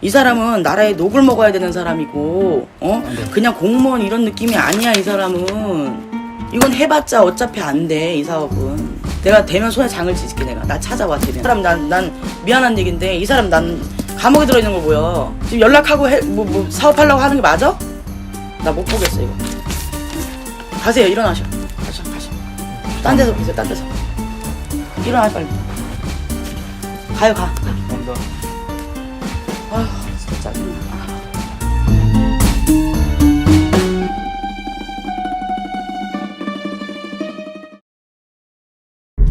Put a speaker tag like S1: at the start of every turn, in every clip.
S1: 이 사람은 나라의 녹을 먹어야 되는 사람이고 어?
S2: 네.
S1: 그냥 공무원 이런 느낌이 아니야 이 사람은. 이건 해봤자 어차피 안 돼 이 사업은. 내가 되면 손에 장을 찢을게 내가. 나 찾아와 되면. 이 사람 난, 난 미안한 얘긴데 이 사람 난 감옥에 들어있는 걸 보여. 지금 연락하고 해, 뭐, 뭐 사업하려고 하는 게 맞아? 나 못 보겠어 이거. 가세요 일어나셔. 가셔 가셔. 딴 데서 보세요 딴 데서. 일어나 빨리. 가요 가.
S2: 감사합니다.
S1: 아휴 진짜 짜증나 아.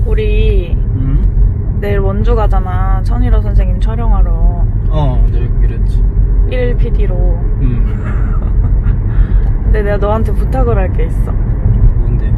S3: 우리
S2: 음?
S3: 내일 원주 가잖아. 천일호 선생님 촬영하러.
S2: 어, 네, 그랬지.
S3: 1일 PD로.
S2: 음.
S3: 근데 내가 너한테 부탁을 할 게 있어.
S2: 뭔데?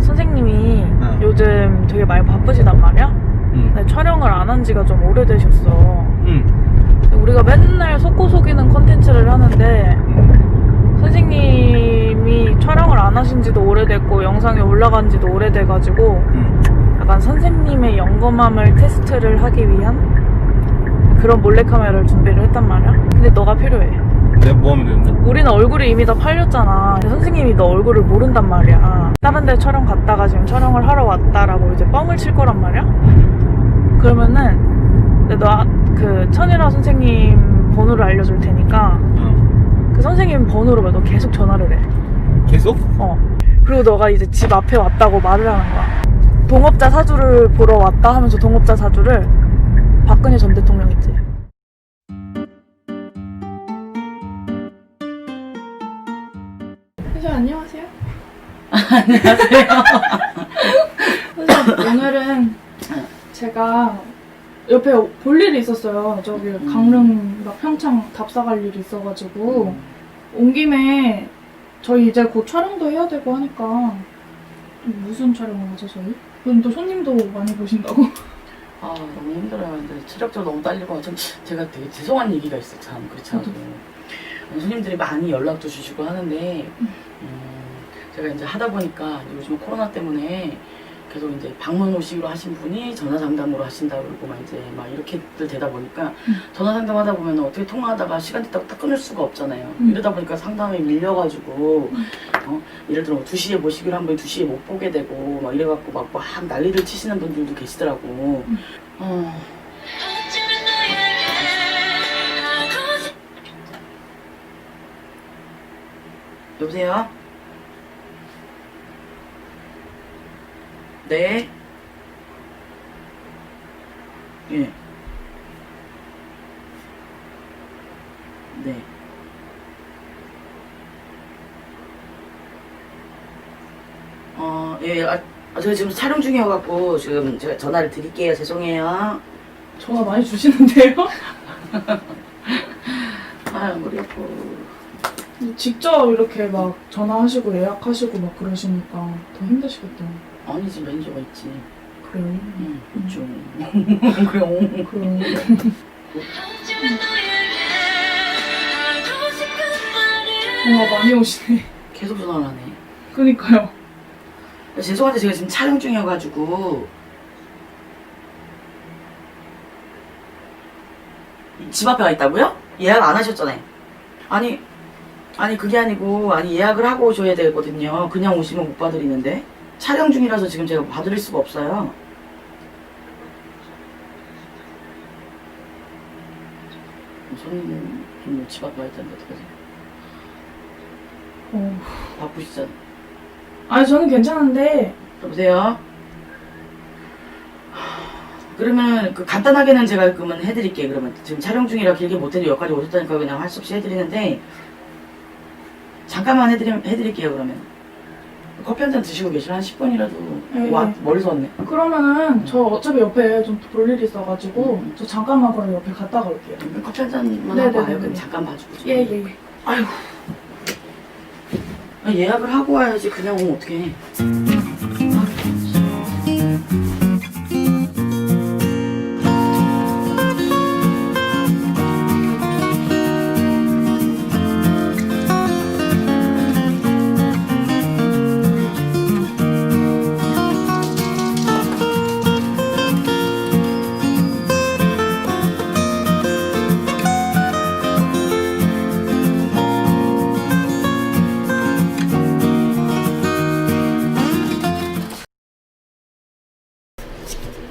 S3: 선생님이
S2: 어.
S3: 요즘 되게 많이 바쁘시단 말이야?
S2: 음.
S3: 근데 촬영을 안 한 지가 좀 오래되셨어.
S2: 음.
S3: 우리가 맨날 속고 속이는 컨텐츠를 하는데
S2: 음.
S3: 선생님이 촬영을 안 하신 지도 오래됐고 영상이 올라간 지도 오래돼가지고
S2: 음.
S3: 약간 선생님의 영검함을 테스트를 하기 위한 그런 몰래카메라를 준비를 했단 말이야. 근데 너가 필요해.
S2: 내가 뭐 하면 되는데?
S3: 우리는 얼굴이 이미 다 팔렸잖아. 선생님이 너 얼굴을 모른단 말이야. 다른 데 촬영 갔다가 지금 촬영을 하러 왔다라고 이제 뻥을 칠 거란 말이야. 그러면은 근데 너 그 천일아 선생님 번호를 알려줄 테니까
S2: 어.
S3: 그 선생님 번호로 너 계속 전화를 해.
S2: 계속?
S3: 어. 그리고 너가 이제 집 앞에 왔다고 말을 하는 거야. 동업자 사주를 보러 왔다 하면서 동업자 사주를 박근혜 전 대통령 있지.
S4: 선생님 안녕하세요. 안녕하세요. 선생님 오늘은 제가 옆에 볼 일이 있었어요. 저기 강릉 막 평창 답사 갈 일이 있어가지고 온 김에 저희 이제 곧 촬영도 해야 되고 하니까 무슨 촬영을 하죠 저희? 그럼 또 손님도 많이 보신다고?
S1: 아 너무 힘들어요. 근데 체력적으로 너무 딸리고 좀 제가 되게 죄송한 얘기가 있어 참 그렇지 않아도 손님들이 많이 연락도 주시고 하는데 음, 제가 이제 하다 보니까 요즘 코로나 때문에 계속 이제 방문 오시기로 하신 분이 전화 상담으로 하신다고 그러고 막 이제 막 이렇게들 되다 보니까
S4: 음.
S1: 전화 상담하다 보면 어떻게 통화하다가 시간 됐다고 딱 끊을 수가 없잖아요.
S4: 음.
S1: 이러다 보니까 상담이 밀려가지고 어, 예를 들어 2시에 모시기로 한 분이 2시에 못 보게 되고 막 이래갖고 막, 막 난리를 치시는 분들도 계시더라고. 어. 여보세요? 네. 예. 네. 어, 예, 아, 아, 저 지금 촬영 중이어갖고 지금 제가 전화를 드릴게요. 죄송해요.
S4: 전화 많이 주시는데요?
S1: 아, 머리 아파.
S4: 직접 이렇게 막 전화하시고 예약하시고 막 그러시니까 더 힘드시겠다.
S1: 아니지, 매니저가 있지.
S4: 그래요?
S1: 응, 있죠. 그래요.
S4: 그럼 전화 많이 오시네.
S1: 계속 전화를 하네.
S4: 그니까요.
S1: 죄송한데 제가 지금 촬영 중이어가지고 집 앞에 가 있다고요? 예약 안 하셨잖아요. 아니 아니 그게 아니고 아니 예약을 하고 오셔야 되거든요. 그냥 오시면 못 봐드리는데 촬영 중이라서 지금 제가 봐드릴 수가 없어요. 손님 좀집 앞에 와 있다는데 어떡하지?
S4: 어.
S1: 바쁘시잖아.
S4: 아니 저는 괜찮은데
S1: 여보세요? 그러면 그 간단하게는 제가 그러면 해드릴게요. 그러면 지금 촬영 중이라 길게 못해도 여기까지 오셨다니까 그냥 할 수 없이 해드리는데 잠깐만 해드리, 해드릴게요. 그러면 커피 한 잔 드시고 계시면 한 10분이라도
S4: 네.
S1: 와 멀리서 왔네.
S4: 그러면은 저 어차피 옆에 좀 볼 일이 있어가지고
S1: 음.
S4: 저 잠깐만 그럼 옆에 갔다가 올게요.
S1: 커피 한 잔만
S4: 네네네네.
S1: 하고 와요. 그냥 잠깐 봐주고. 좀.
S4: 예예 예.
S1: 아이고 아, 예약을 하고 와야지 그냥 오면 어떡해.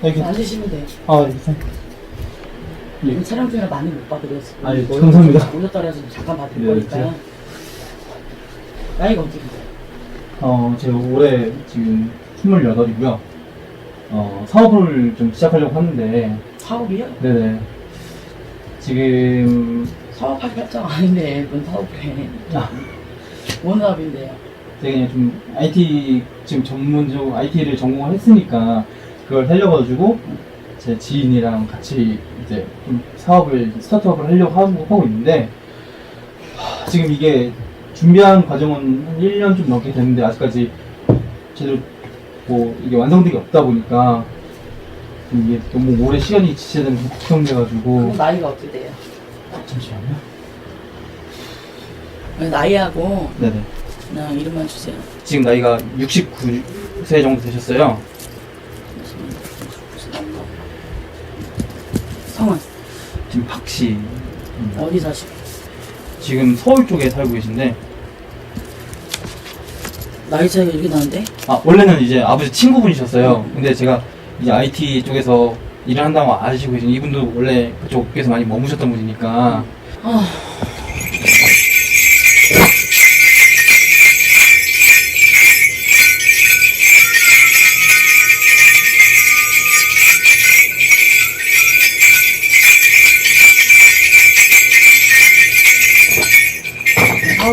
S2: 여기.
S1: 앉으시면 돼.
S2: 아, 이렇게. 예.
S1: 촬영 중에 많이 못 봐드렸어.
S2: 아, 예, 감사합니다.
S1: 올렸더라서 잠깐 봐드릴
S2: 네,
S1: 거니까. 나이가 어떻게 되세요?
S2: 어, 제가 올해 지금 28이고요. 어, 사업을 좀 시작하려고 하는데,
S1: 사업이요?
S2: 네네. 지금,
S1: 사업할 결정 아닌데 뭔 사업을 해.
S2: 아,
S1: 뭔 사업인데요?
S2: 제가 그냥 좀 IT, 지금 전문적으로 IT를 전공을 했으니까, 그걸 살려가지고, 제 지인이랑 같이 이제 좀 사업을, 스타트업을 하려고 하고, 하고 있는데, 하, 지금 이게 준비한 과정은 한 1년 좀 넘게 됐는데, 아직까지 제대로 뭐 이게 완성된 게 없다 보니까, 좀 이게 너무 오래 시간이 지체되는 게 걱정돼가지고,
S1: 그럼 나이가 어떻게 돼요?
S2: 잠시만요.
S1: 나이하고
S2: 네네.
S1: 나 이름만 주세요.
S2: 지금 나이가 69세 정도 되셨어요.
S1: 성은
S2: 지금 박씨.
S1: 어디 사시고?
S2: 지금 서울 쪽에 살고 계신데,
S1: 나이 차이가 이렇게 나는데?
S2: 아, 원래는 이제 아버지 친구분이셨어요. 근데 제가 이제 IT 쪽에서 일을 한다고 아시고 계신 이분도 원래 그쪽에서 많이 머무셨던 분이니까,
S1: 아,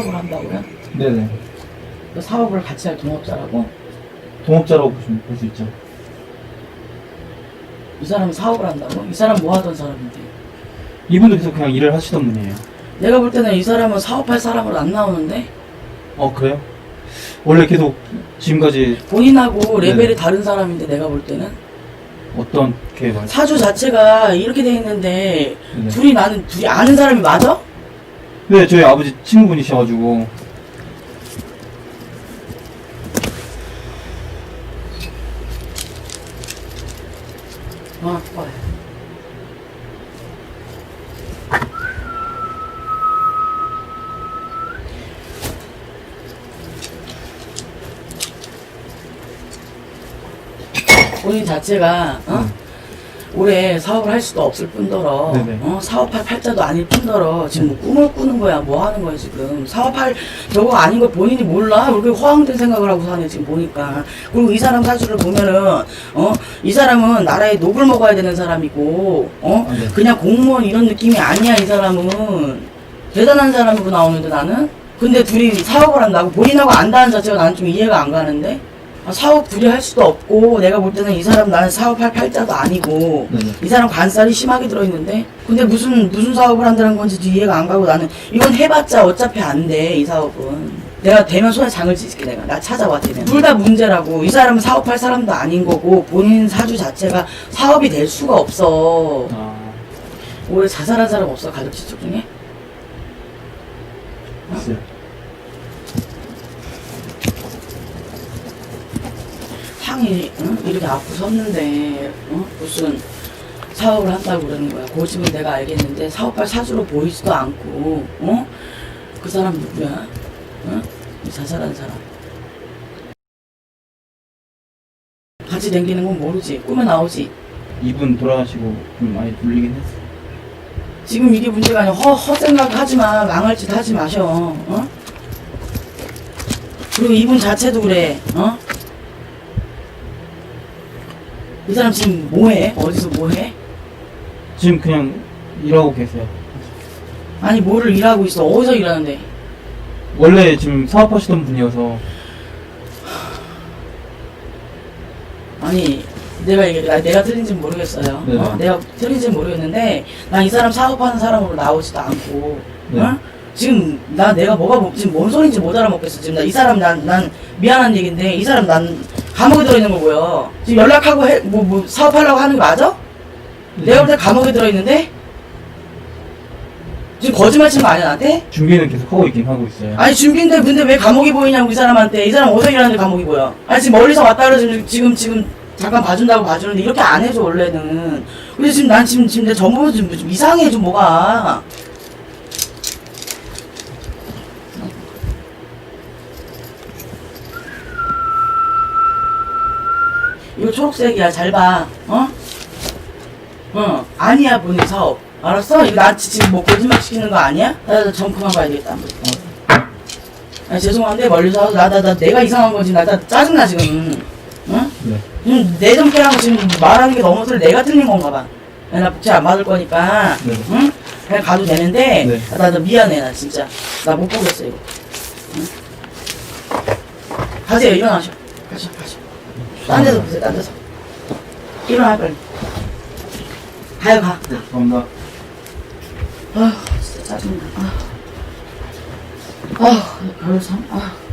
S1: 사업을 한다고요?
S2: 네네.
S1: 그 사업을 같이 할 동업자라고?
S2: 동업자라고 보시면 볼 수 있죠.
S1: 이 사람은 사업을 한다고? 이 사람 뭐 하던 사람인데?
S2: 이분도 계속 그냥 일을 하시던 분이에요.
S1: 내가 볼 때는 이 사람은 사업할 사람으로 안 나오는데?
S2: 어, 그래요? 원래 계속 지금까지
S1: 본인하고 레벨이
S2: 네네.
S1: 다른 사람인데 내가 볼 때는?
S2: 어떻게 말
S1: 사주 자체가 이렇게 돼 있는데
S2: 네.
S1: 둘이 나는 둘이 아는 사람이 맞아?
S2: 네, 저희 아버지 친구분이셔가지고,
S1: 아, 와. 본인 자체가 어?
S2: 음.
S1: 올해 사업을 할 수도 없을 뿐더러
S2: 네네.
S1: 어? 사업할 팔자도 아닐 뿐더러 지금 뭐 꿈을 꾸는 거야 뭐 하는 거야 지금 사업할 저거 아닌 걸 본인이 몰라 왜 이렇게 허황된 생각을 하고 사네 지금 보니까 그리고 이 사람 사주를 보면은 어 이 사람은 나라에 녹을 먹어야 되는 사람이고 어
S2: 아, 네.
S1: 그냥 공무원 이런 느낌이 아니야 이 사람은 대단한 사람으로 나오는데 나는 근데 둘이 사업을 한다고 본인하고 안다는 자체가 나는 좀 이해가 안 가는데 아, 사업 둘이 할 수도 없고 내가 볼 때는 이 사람 나는 사업할 팔자도 아니고
S2: 네네.
S1: 이 사람 관살이 심하게 들어있는데 근데 무슨 무슨 사업을 한다는 건지 이해가 안 가고 나는 이건 해봤자 어차피 안 돼 이 사업은. 내가 되면 손에 장을 찢을게 내가. 나 찾아와 되면. 둘 다 문제라고. 이 사람은 사업할 사람도 아닌 거고 본인 사주 자체가 사업이 될 수가 없어.
S2: 아,
S1: 올해 자살한 사람 없어 가족 지축 중에?
S2: 있어 요.
S1: 향이 응? 이렇게 앞으로 섰는데 어? 무슨 사업을 한다고 그러는 거야. 고집은 내가 알겠는데 사업할 사주로 보이지도 않고 어? 그 사람 누구야? 어? 이 자살한 사람. 같이 댕기는 건 모르지. 꿈에 나오지.
S2: 이분 돌아가시고 좀 많이 돌리긴 했어요.
S1: 지금 이게 문제가 아니야. 허, 헛생각 하지 마. 망할 짓 하지 마셔. 어? 그리고 이분 자체도 그래. 어? 이 사람 지금 뭐해? 어디서 뭐해?
S2: 지금 그냥 일하고 계세요.
S1: 아니 뭐를 일하고 있어? 어디서 일하는데?
S2: 원래 지금 사업하시던 분이어서
S1: 아니 내가 이게 나- 내가 틀린지 모르겠어요.
S2: 네네.
S1: 어? 내가 틀린지 모르겠는데 난 이 사람 사업하는 사람으로 나오지도 않고,
S2: 네.
S1: 어? 지금 나 내가 뭐가 뭐- 지금 뭔 소리인지 못 알아먹겠어. 지금 나 이 사람 난 난 미안한 얘기인데 이 사람 난 감옥에 들어 있는 거고요. 지금 연락하고 해, 뭐, 뭐 사업하려고 하는 게 맞아? 내가 볼 때 감옥에 들어 있는데 지금 거짓말 치는 거 아니야 나한테?
S2: 준비는 계속 하고 있긴 하고 있어요.
S1: 아니 준비인데 근데 왜 감옥이 보이냐고 이 사람한테 이 사람 어디서 일하는데 감옥이 보여 아니 지금 멀리서 왔다 그래 지금 지금 지금 잠깐 봐준다고 봐주는데 이렇게 안 해줘 원래는 근데 지금 난 지금 지금 내 전부 좀, 좀 이상해 좀 뭐가 이거 초록색이야 잘 봐 어? 어 아니야 본인 사업 알았어? 이거 나 지금 뭐 거짓말 시키는 거 아니야? 나, 나 점프만 봐야 되겠다 한번. 어. 아 죄송한데 멀리서 나, 나, 나 내가 이상한 거지 나, 나 짜증나 지금 응?
S2: 네.
S1: 응, 내 점괘라고 지금 말하는 게 너무 틀 내가 틀린 건가 봐. 나 복지 안 받을 거니까,
S2: 네.
S1: 응? 그냥 가도 되는데,
S2: 네.
S1: 나, 나 미안해, 나 진짜. 나 못 보겠어, 이거. 응? 가세요, 일어나셔. 가셔, 가셔. 딴 데서 보세요, 딴 데서. 일어나, 빨리. 가요, 가.
S2: 네, 감사합니다.
S1: 아휴, 진짜 짜증나. 아휴, 아휴 별로 참, 아휴.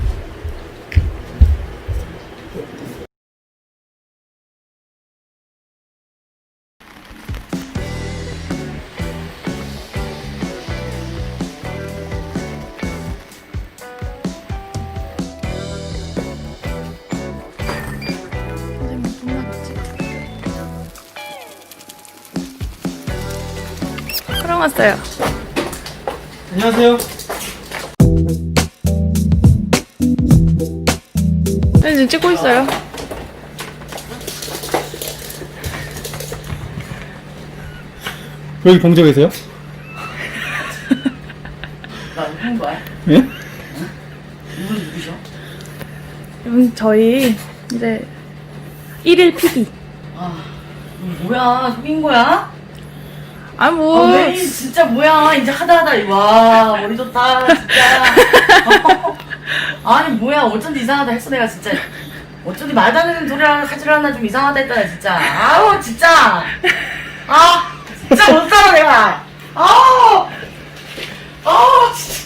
S3: 왔어요.
S2: 안녕하세요.
S3: 선생님 찍고 있어요.
S2: 여기 봉조 계세요?
S1: 나 누군 거야?
S2: 예?
S1: 누구셔?
S3: 여러분 저희 이제 1일 PD.
S1: 아, 뭐야, 속인 거야? 아니
S3: 뭐.
S1: 아, 왜? 진짜 뭐야? 이제 하다하다 와 머리 좋다 진짜. 아니 뭐야? 어쩐지 이상하다 했어 내가 진짜. 어쩐지 말다는 소리랑 하지를 하나 좀 이상하다 했잖아 진짜. 아우 진짜. 아 진짜 못 살아 내가. 아우. 아우 진짜.